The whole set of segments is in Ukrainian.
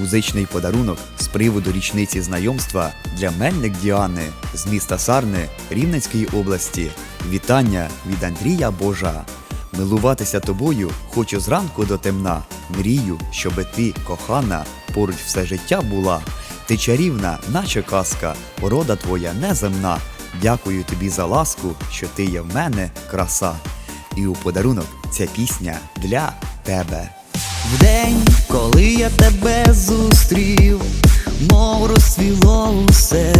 Музичний подарунок з приводу річниці знайомства для Мельник Діани з міста Сарни Рівненської області. Вітання від Андрія Божа. Милуватися тобою хочу зранку до темна. Мрію, щоби ти, кохана, поруч все життя була. Ти чарівна, наче казка, порода твоя неземна. Дякую тобі за ласку, що ти є в мене краса. І у подарунок ця пісня для тебе. Вдень, коли я тебе зустрів, мов розсвіло усе,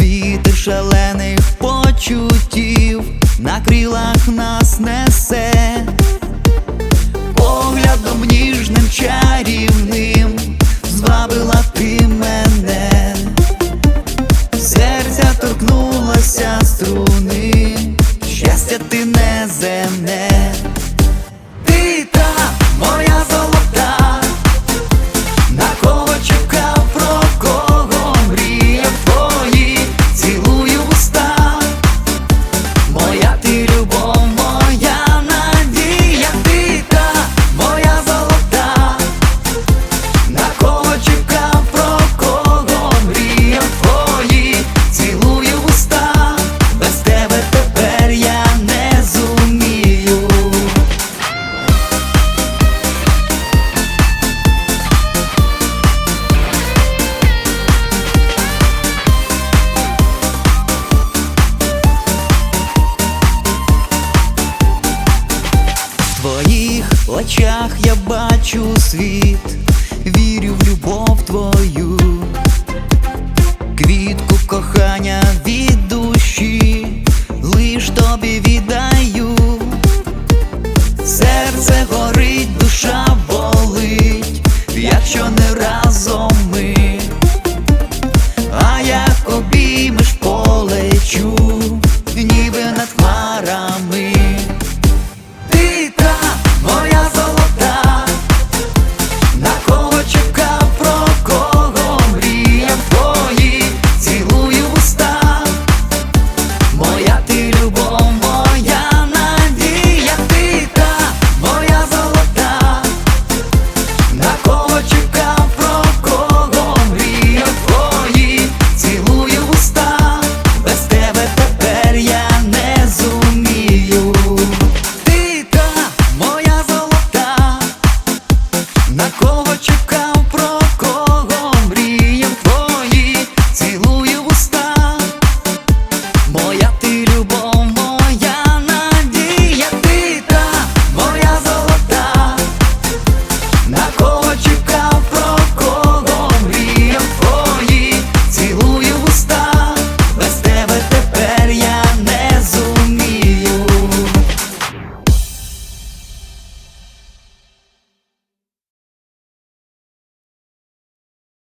вітер шалених почуттів на крилах нас несе, поглядом ніжним чарівним звабила ти мене, серця торкнулася струни, В очах я бачу світ, вірю в любов твою, квітку кохання від душі, лиш тобі віддаю, серце.